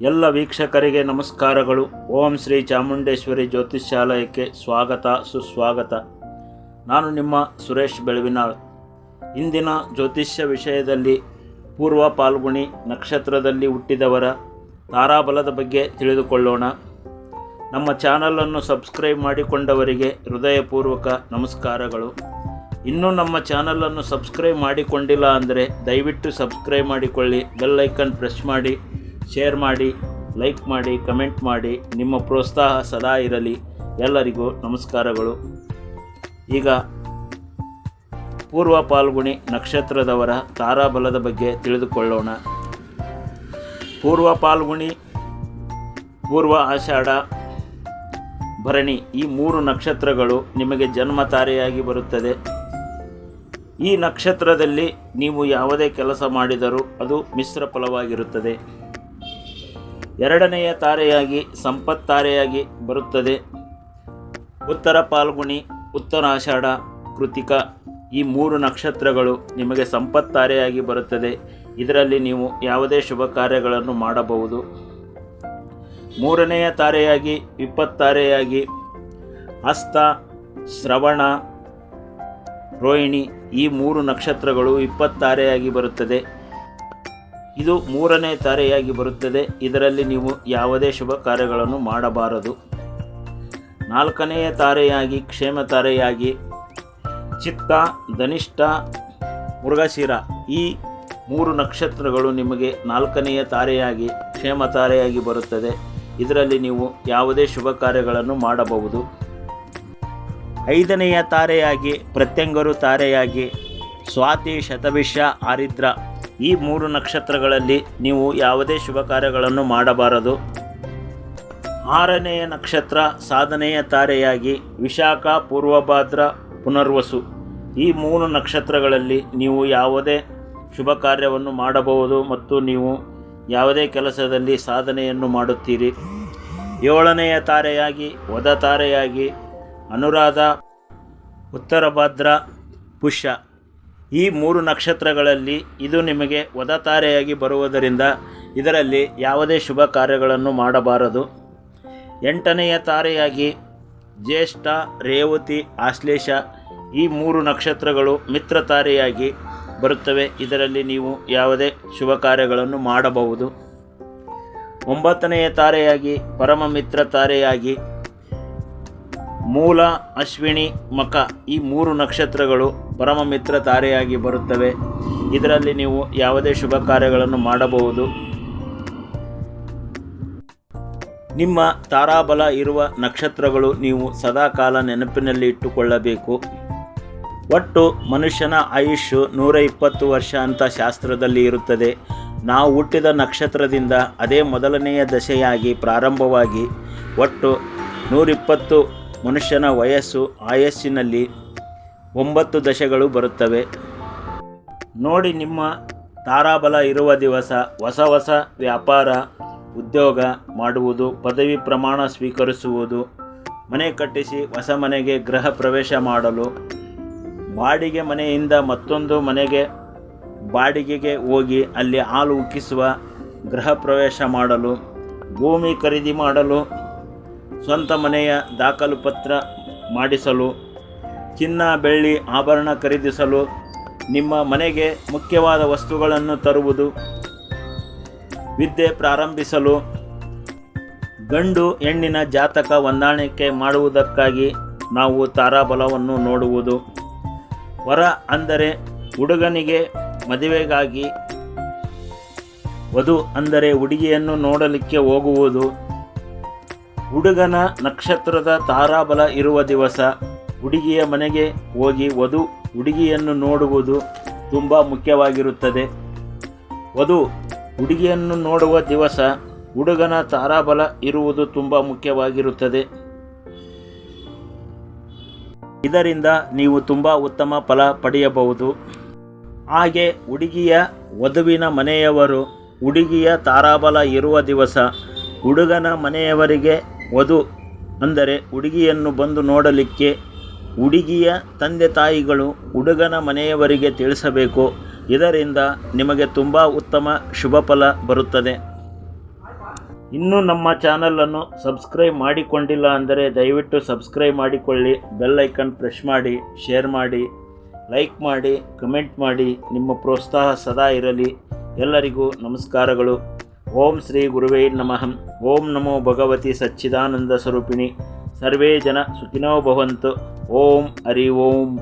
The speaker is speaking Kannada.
ಎಲ್ಲ ವೀಕ್ಷಕರಿಗೆ ನಮಸ್ಕಾರಗಳು. ಓಂ ಶ್ರೀ ಚಾಮುಂಡೇಶ್ವರಿ ಜ್ಯೋತಿಷ್ಯಾಲಯಕ್ಕೆ ಸ್ವಾಗತ, ಸುಸ್ವಾಗತ. ನಾನು ನಿಮ್ಮ ಸುರೇಶ್ ಬೆಳವಿನಾಳ್. ಇಂದಿನ ಜ್ಯೋತಿಷ್ಯ ವಿಷಯದಲ್ಲಿ ಪೂರ್ವ ಪಾಲ್ಗುಣಿ ನಕ್ಷತ್ರದಲ್ಲಿ ಹುಟ್ಟಿದವರ ತಾರಾಬಲದ ಬಗ್ಗೆ ತಿಳಿದುಕೊಳ್ಳೋಣ. ನಮ್ಮ ಚಾನಲನ್ನು ಸಬ್ಸ್ಕ್ರೈಬ್ ಮಾಡಿಕೊಂಡವರಿಗೆ ಹೃದಯಪೂರ್ವಕ ನಮಸ್ಕಾರಗಳು. ಇನ್ನೂ ನಮ್ಮ ಚಾನಲನ್ನು ಸಬ್ಸ್ಕ್ರೈಬ್ ಮಾಡಿಕೊಂಡಿಲ್ಲ ಅಂದರೆ ದಯವಿಟ್ಟು ಸಬ್ಸ್ಕ್ರೈಬ್ ಮಾಡಿಕೊಳ್ಳಿ, ಬೆಲ್ ಐಕನ್ ಪ್ರೆಸ್ ಮಾಡಿ. ಶೇರ್ ಮಾಡಿ ಲೈಕ್ ಮಾಡಿ ಕಮೆಂಟ್ ಮಾಡಿ, ನಿಮ್ಮ ಪ್ರೋತ್ಸಾಹ ಸದಾ ಇರಲಿ. ಎಲ್ಲರಿಗೂ ನಮಸ್ಕಾರಗಳು. ಈಗ ಪೂರ್ವ ಪಾಲ್ಗುಣಿ ನಕ್ಷತ್ರದವರ ತಾರಾಬಲದ ಬಗ್ಗೆ ತಿಳಿದುಕೊಳ್ಳೋಣ. ಪೂರ್ವ ಪಾಲ್ಗುಣಿ, ಪೂರ್ವ ಆಷಾಢ, ಭರಣಿ ಈ ಮೂರು ನಕ್ಷತ್ರಗಳು ನಿಮಗೆ ಜನ್ಮ ತಾರೆಯಾಗಿ ಬರುತ್ತದೆ. ಈ ನಕ್ಷತ್ರದಲ್ಲಿ ನೀವು ಯಾವುದೇ ಕೆಲಸ ಮಾಡಿದರೂ ಅದು ಮಿಶ್ರ ಫಲವಾಗಿರುತ್ತದೆ. ಎರಡನೆಯ ತಾರೆಯಾಗಿ ಸಂಪತ್ ತಾರೆಯಾಗಿ ಬರುತ್ತದೆ. ಉತ್ತರ ಪಾಲ್ಗುಣಿ ಉತ್ತರಾಷಾಢ ಕೃತಿಕ ಈ ಮೂರು ನಕ್ಷತ್ರಗಳು ನಿಮಗೆ ಸಂಪತ್ ತಾರೆಯಾಗಿ ಬರುತ್ತದೆ. ಇದರಲ್ಲಿ ನೀವು ಯಾವುದೇ ಶುಭ ಕಾರ್ಯಗಳನ್ನು ಮಾಡಬಹುದು. ಮೂರನೆಯ ತಾರೆಯಾಗಿ ವಿಪತ್ತಾರೆಯಾಗಿ ಹಸ್ತ, ಶ್ರವಣ, ರೋಹಿಣಿ ಈ ಮೂರು ನಕ್ಷತ್ರಗಳು ಇಪ್ಪತ್ತಾರೆಯಾಗಿ ಬರುತ್ತದೆ. ಇದು ಮೂರನೇ ತಾರೆಯಾಗಿ ಬರುತ್ತದೆ. ಇದರಲ್ಲಿ ನೀವು ಯಾವುದೇ ಶುಭ ಕಾರ್ಯಗಳನ್ನು ಮಾಡಬಾರದು. ನಾಲ್ಕನೆಯ ತಾರೆಯಾಗಿ, ಕ್ಷೇಮ ತಾರೆಯಾಗಿ, ಚಿತ್ತ, ಧನಿಷ್ಠ, ಮೃಗಶಿರ, ಈ ಮೂರು ನಕ್ಷತ್ರಗಳು ನಿಮಗೆ ನಾಲ್ಕನೆಯ ತಾರೆಯಾಗಿ, ಕ್ಷೇಮ ತಾರೆಯಾಗಿ ಬರುತ್ತದೆ. ಇದರಲ್ಲಿ ನೀವು ಯಾವುದೇ ಶುಭ ಕಾರ್ಯಗಳನ್ನು ಮಾಡಬಹುದು. ಐದನೆಯ ತಾರೆಯಾಗಿ, ಪ್ರತ್ಯಂಗರು ತಾರೆಯಾಗಿ, ಸ್ವಾತಿ ಶತವಿಷ ಆರಿದ್ರ ಈ ಮೂರು ನಕ್ಷತ್ರಗಳಲ್ಲಿ ನೀವು ಯಾವುದೇ ಶುಭ ಕಾರ್ಯಗಳನ್ನು ಮಾಡಬಾರದು. ಆರನೆಯ ನಕ್ಷತ್ರ ಸಾಧನೆಯ ತಾರೆಯಾಗಿ ವಿಶಾಖ, ಪೂರ್ವಭಾದ್ರ, ಪುನರ್ವಸು. ಈ ಮೂರು ನಕ್ಷತ್ರಗಳಲ್ಲಿ ನೀವು ಯಾವುದೇ ಶುಭ ಕಾರ್ಯವನ್ನು ಮಾಡಬಹುದು ಮತ್ತು ನೀವು ಯಾವುದೇ ಕೆಲಸದಲ್ಲಿ ಸಾಧನೆಯನ್ನು ಮಾಡುತ್ತೀರಿ. ಏಳನೆಯ ತಾರೆಯಾಗಿ ವದ ತಾರೆಯಾಗಿ ಅನುರಾಧ ಉತ್ತರ ಭಾದ್ರ ಪುಷ್ಯ. ಈ ಮೂರು ನಕ್ಷತ್ರಗಳಲ್ಲಿ ಇದು ನಿಮಗೆ ವದ ತಾರೆಯಾಗಿ ಬರುವುದರಿಂದ ಇದರಲ್ಲಿ ಯಾವುದೇ ಶುಭ ಕಾರ್ಯಗಳನ್ನು ಮಾಡಬಾರದು. ಎಂಟನೆಯ ತಾರೆಯಾಗಿ ಜ್ಯೇಷ್ಠ, ರೇವತಿ, ಆಶ್ಲೇಷ ಈ ಮೂರು ನಕ್ಷತ್ರಗಳು ಮಿತ್ರ ತಾರೆಯಾಗಿ ಬರುತ್ತವೆ. ಇದರಲ್ಲಿ ನೀವು ಯಾವುದೇ ಶುಭ ಕಾರ್ಯಗಳನ್ನು ಮಾಡಬಹುದು. ಒಂಬತ್ತನೆಯ ತಾರೆಯಾಗಿ ಪರಮ ಮಿತ್ರ ತಾರೆಯಾಗಿ ಮೂಲ, ಅಶ್ವಿನಿ, ಮಕ ಈ ಮೂರು ನಕ್ಷತ್ರಗಳು ಪರಮ ಮಿತ್ರ ತಾರೆಯಾಗಿ ಬರುತ್ತವೆ. ಇದರಲ್ಲಿ ನೀವು ಯಾವುದೇ ಶುಭ ಕಾರ್ಯಗಳನ್ನು ಮಾಡಬಹುದು. ನಿಮ್ಮ ತಾರಾಬಲ ಇರುವ ನಕ್ಷತ್ರಗಳು ನೀವು ಸದಾಕಾಲ ನೆನಪಿನಲ್ಲಿ ಇಟ್ಟುಕೊಳ್ಳಬೇಕು. ಒಟ್ಟು ಮನುಷ್ಯನ ಆಯುಷ್ಯು ನೂರ ಇಪ್ಪತ್ತು ವರ್ಷ ಅಂತ ಶಾಸ್ತ್ರದಲ್ಲಿ ಇರುತ್ತದೆ. ನಾವು ಹುಟ್ಟಿದ ನಕ್ಷತ್ರದಿಂದ ಅದೇ ಮೊದಲನೆಯ ದಶೆಯಾಗಿ ಪ್ರಾರಂಭವಾಗಿ ಒಟ್ಟು ನೂರಿಪ್ಪತ್ತು ಮನುಷ್ಯನ ವಯಸ್ಸು ಆಯಸ್ಸಿನಲ್ಲಿ ಒಂಬತ್ತು ದಶೆಗಳು ಬರುತ್ತವೆ. ನೋಡಿ ನಿಮ್ಮ ತಾರಾಬಲ ಇರುವ ದಿವಸ ಹೊಸ ಹೊಸ ವ್ಯಾಪಾರ, ಉದ್ಯೋಗ ಮಾಡುವುದು, ಪದವಿ ಪ್ರಮಾಣ ಸ್ವೀಕರಿಸುವುದು, ಮನೆ ಕಟ್ಟಿಸಿ ಹೊಸ ಮನೆಗೆ ಗೃಹ ಪ್ರವೇಶ ಮಾಡಲು, ಬಾಡಿಗೆ ಮನೆಯಿಂದ ಮತ್ತೊಂದು ಮನೆಗೆ ಬಾಡಿಗೆಗೆ ಹೋಗಿ ಅಲ್ಲಿ ಹಾಲು ಉಕ್ಕಿಸುವ ಗೃಹ ಪ್ರವೇಶ ಮಾಡಲು, ಭೂಮಿ ಖರೀದಿ ಮಾಡಲು ಸ್ವಂತ ಮನೆಯ ದಾಖಲು ಪತ್ರ ಮಾಡಿಸಲು, ಚಿನ್ನ, ಬೆಳ್ಳಿ, ಆಭರಣ ಖರೀದಿಸಲು, ನಿಮ್ಮ ಮನೆಗೆ ಮುಖ್ಯವಾದ ವಸ್ತುಗಳನ್ನು ತರುವುದು, ವಿದ್ಯೆ ಪ್ರಾರಂಭಿಸಲು, ಗಂಡು ಹೆಣ್ಣಿನ ಜಾತಕ ಹೊಂದಾಣಿಕೆ ಮಾಡುವುದಕ್ಕಾಗಿ ನಾವು ತಾರಾಬಲವನ್ನು ನೋಡುವುದು. ವರ ಅಂದರೆ ಹುಡುಗನಿಗೆ ಮದುವೆಗಾಗಿ, ವಧು ಅಂದರೆ ಹುಡುಗಿಯನ್ನು ನೋಡಲಿಕ್ಕೆ ಹೋಗುವುದು. ಹುಡುಗನ ನಕ್ಷತ್ರದ ತಾರಾಬಲ ಇರುವ ದಿವಸ ಹುಡುಗಿಯ ಮನೆಗೆ ಹೋಗಿ ವಧು ಹುಡುಗಿಯನ್ನು ನೋಡುವುದು ತುಂಬ ಮುಖ್ಯವಾಗಿರುತ್ತದೆ. ವಧು ಹುಡುಗಿಯನ್ನು ನೋಡುವ ದಿವಸ ಹುಡುಗನ ತಾರಾಬಲ ಇರುವುದು ತುಂಬ ಮುಖ್ಯವಾಗಿರುತ್ತದೆ. ಇದರಿಂದ ನೀವು ತುಂಬ ಉತ್ತಮ ಫಲ ಪಡೆಯಬಹುದು. ಹಾಗೆ ಹುಡುಗಿಯ ವಧುವಿನ ಮನೆಯವರು ಹುಡುಗಿಯ ತಾರಾಬಲ ಇರುವ ದಿವಸ ಹುಡುಗನ ಮನೆಯವರಿಗೆ ವಧು ಅಂದರೆ ಹುಡುಗಿಯನ್ನು ಬಂದು ನೋಡಲಿಕ್ಕೆ ಹುಡುಗಿಯ ತಂದೆ ತಾಯಿಗಳು ಹುಡುಗನ ಮನೆಯವರಿಗೆ ತಿಳಿಸಬೇಕು. ಇದರಿಂದ ನಿಮಗೆ ತುಂಬ ಉತ್ತಮ ಶುಭ ಫಲ ಬರುತ್ತದೆ. ಇನ್ನೂ ನಮ್ಮ ಚಾನಲನ್ನು ಸಬ್ಸ್ಕ್ರೈಬ್ ಮಾಡಿಕೊಂಡಿಲ್ಲ ಅಂದರೆ ದಯವಿಟ್ಟು ಸಬ್ಸ್ಕ್ರೈಬ್ ಮಾಡಿಕೊಳ್ಳಿ. ಬೆಲ್ ಐಕನ್ ಪ್ರೆಸ್ ಮಾಡಿ, ಶೇರ್ ಮಾಡಿ, ಲೈಕ್ ಮಾಡಿ, ಕಮೆಂಟ್ ಮಾಡಿ. ನಿಮ್ಮ ಪ್ರೋತ್ಸಾಹ ಸದಾ ಇರಲಿ. ಎಲ್ಲರಿಗೂ ನಮಸ್ಕಾರಗಳು. ಓಂ ಶ್ರೀ ಗುರುವೇ ನಮಃ. ಓಂ ನಮೋ ಭಗವತಿ ಸಚ್ಚಿದಾನಂದ ಸ್ವರೂಪಿಣಿ. ಸರ್ವೇ ಜನ ಸುಖಿನೋ ಭವಂತು. ಓಂ ಹರಿ ಓಂ.